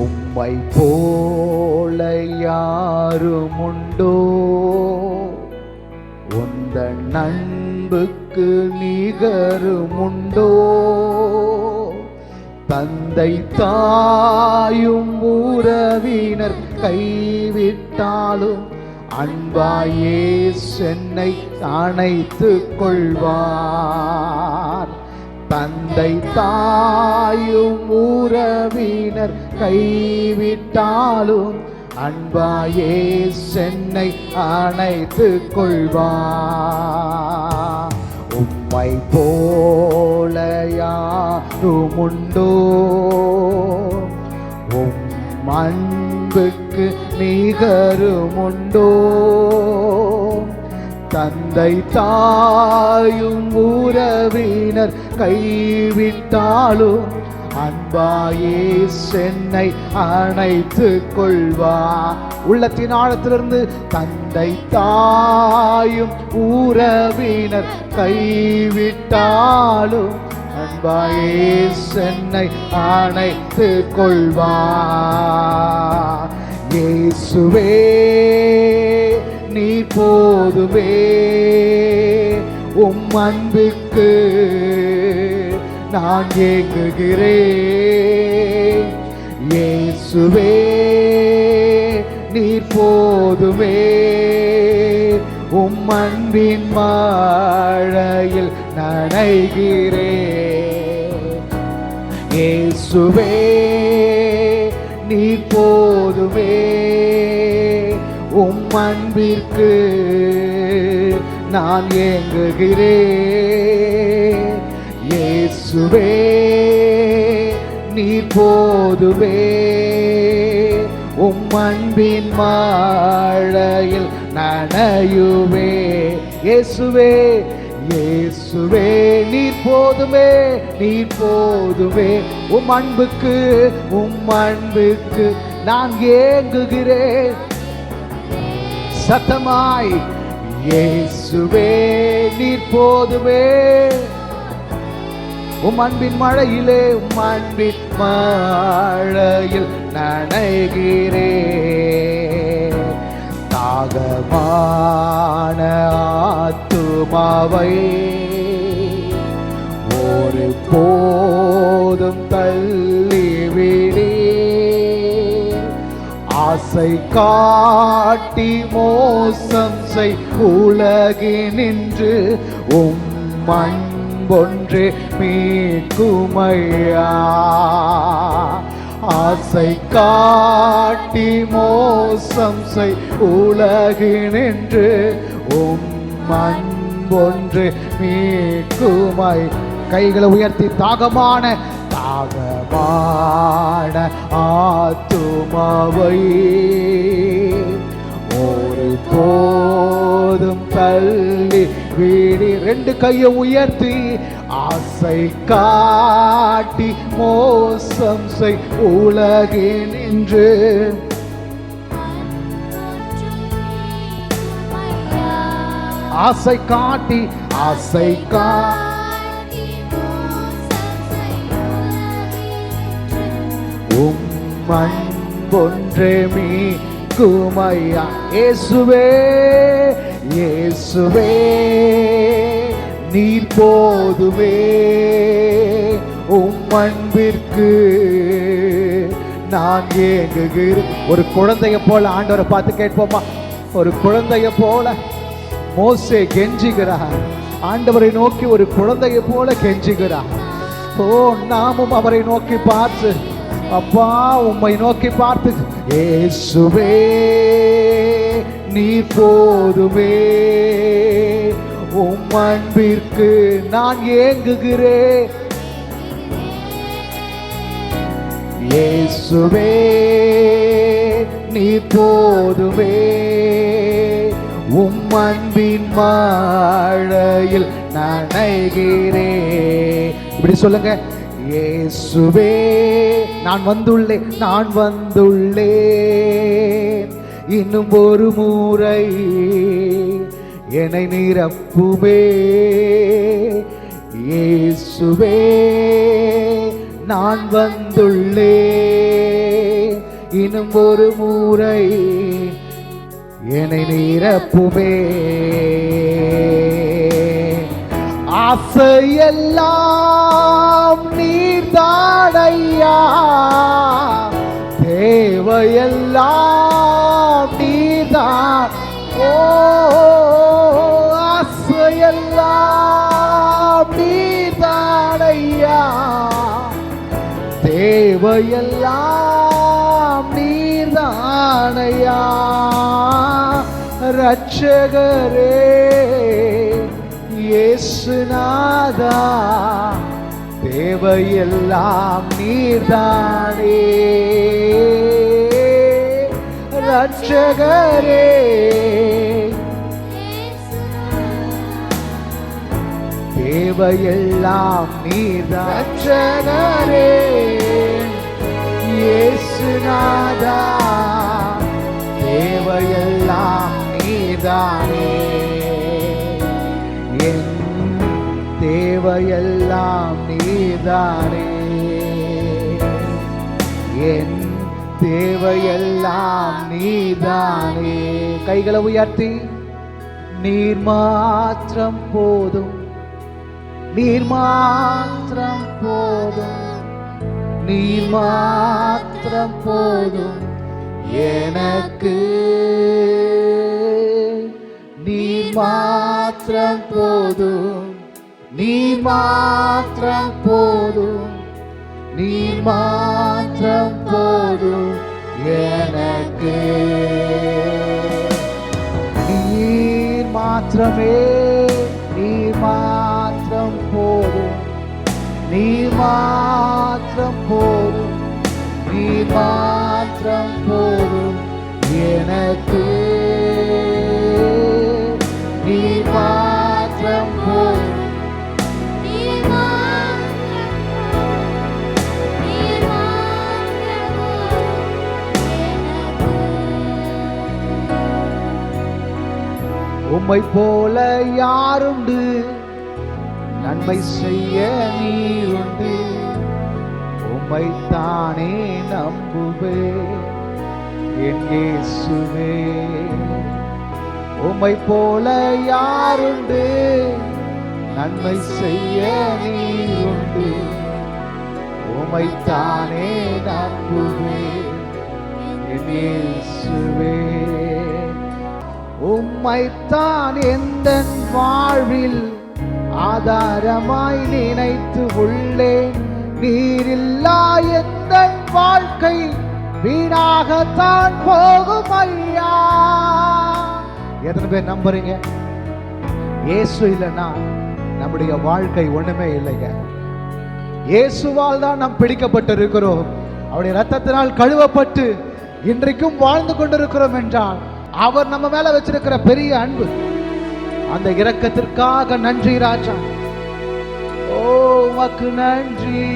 உம்மை போல யாரும் உண்டோ உந்த நண்புக்கு நிகரும் உண்டோ தந்தை தாயும் உறவினர் கைவிட்டாலும் அன்பாயே சென்னை அணைத்து கொள்வார். தந்தை தாயும் உறவினர் கைவிட்டாலும் அன்பாயே சென்னை அணைத்து கொள்வா. உம்மை போல யாரும் உண்டோ உம் அன்புக்கு நிகருமுண்டோ? தந்தை தாயும் உறவினர் கைவிட்டாலும் அன்பாயே சென்னை அணைத்து கொள்வா. உள்ளத்தின் ஆழத்திலிருந்து தந்தை தாயும் உறவினர் கைவிட்டாலும் அன்பாயே சென்னை அணைத்து கொள்வா. இயேசுவே. நீ போதுமே. உம் அன்புக்கு நான் ஏங்குகிறேன். இயேசுவே நீர் போதுமே. உம் அன்பின் மாழையில் நனைகிறேன். இயேசுவே நீ போதுமே. உம் அன்பிற்கு நான் ஏங்குகிறேன். இயேசுவே நீ போதுவே உம் அன்பின் மாழையில் நனையுவே இயேசுவே இயேசுவே நீர் போதுமே நீர் போதுமே. உம் அன்புக்கு உம் அன்புக்கு நான் ஏங்குகிறேன். சத்தமாய் இயேசுவே நீர் போதுமே. உம் அன்பின் மழையிலே உம் அன்பின் மழையில் நனைகிறேன் தாகமான ஆத்துமாவை ஒரு போதும் தள்ளிவிடே ஆசை காட்டி மோசம் செய். உலகினின்று உம் அன்பொன்று மீட்குமையா. ஆசை காட்டி மோசம் செய். உலகினின்று உம் அன்பொன்று மீட்குமை. கைகளை உயர்த்தி தாகமான தாகமான ஆத்துமாவை. ஒரு போதும் தள்ளி வீடி ரெண்டு கையை உயர்த்தி ஆசை காட்டி மோசம் செய் உலகில் நின்று. ஆசை காட்டி ஆசை கா மண் பொன்றே மீ குமையா இயேசுவே இயேசுவே நீர் போதுமே. உம் அன்பிற்கு நான் ஏங்குகிறேன். ஒரு குழந்தைய போல ஆண்டவரை பார்த்து கேட்போமா? ஒரு குழந்தைய போல மோசே கெஞ்சுகிறார். ஆண்டவரை நோக்கி ஒரு குழந்தைய போல கெஞ்சுகிறார். ஓ நாமும் அவரை நோக்கி பார்த்து அப்பா உம்மை நோக்கி பார்த்து ஏசுவே நீ போதுமே. உம் அன்பிற்கு நான் ஏங்குகிறேன் இயேசுவே நீ போதுமே. உம் அன்பின் மழையில் நனைகிறே. இப்படி சொல்லுங்க இயேசுவே நான் வந்துள்ளேன் நான் வந்துள்ளேன் இன்னும் ஒரு முறை என்னை நிரப்புவே இயேசுவே நான் வந்துள்ளேன் இன்னும் ஒரு முறை என்னை நிரப்புவே ஆசையெல்லாம் நீர்தானையா தேவையெல்லாம் நீதான். ஓ ஆசையெல்லாம் நீதானையா தேவையெல்லாம் நீதானையா ரட்சகரே இயேசுநாதா. தேவையெல்லாம் நீர்தானே. ரட்சகரே. தேவையெல்லாம் நீர்தான். ரட்சகரே. இயேசுநாதா. தேவையெல்லாம் நீதானே என் தேவையெல்லாம் நீதானே. என் தேவையெல்லாம் நீதானே. கைகளை உயர்த்தி நீர் மாத்திரம் போதும். நீர் மாத்திரம் போதும். நீர் மாத்திரம் போதும். எனக்கு நீர் மாத்திரம் போதும். நீ மாத்திரம் போதும் நீ மாத்திரம் போதும் எனக்கு. நீ மாத்திரமே நீ மாத்திரம் போதும் நீ மாத்திரம் போதும் நீ மாத்திரம் போதும் எனக்கு. உம்மை போல யாருண்டு? நன்மை செய்ய நீருண்டு உம்மை தானே நம்புவே. என் இயேசுவே உம்மை போல யாருண்டு? நன்மை செய்ய நீருண்டு உம்மை தானே நம்புவே. என் இயேசுவே. உம்மைத்தான் எந்த வாழ்வில் ஆதாரமாய் நினைத்து உள்ளேன். நீரில்லா எந்த வாழ்க்கை வீணாகத்தான் போகும் ஐயா. எத்தனை பேர் நம்புறீங்க? இயேசு இல்லைன்னா நம்முடைய வாழ்க்கை ஒண்ணுமே இல்லைங்க. இயேசுவால் தான் நாம் பிடிக்கப்பட்டிருக்கிறோம். அவருடைய ரத்தத்தினால் கழுவப்பட்டு இன்றைக்கும் வாழ்ந்து கொண்டிருக்கிறோம் என்றால் அவர் நம்ம மேல வச்சிருக்கிற பெரிய அன்பு. அந்த இரக்கத்திற்காக நன்றி ராஜா. ஓ உமக்கு நன்றி.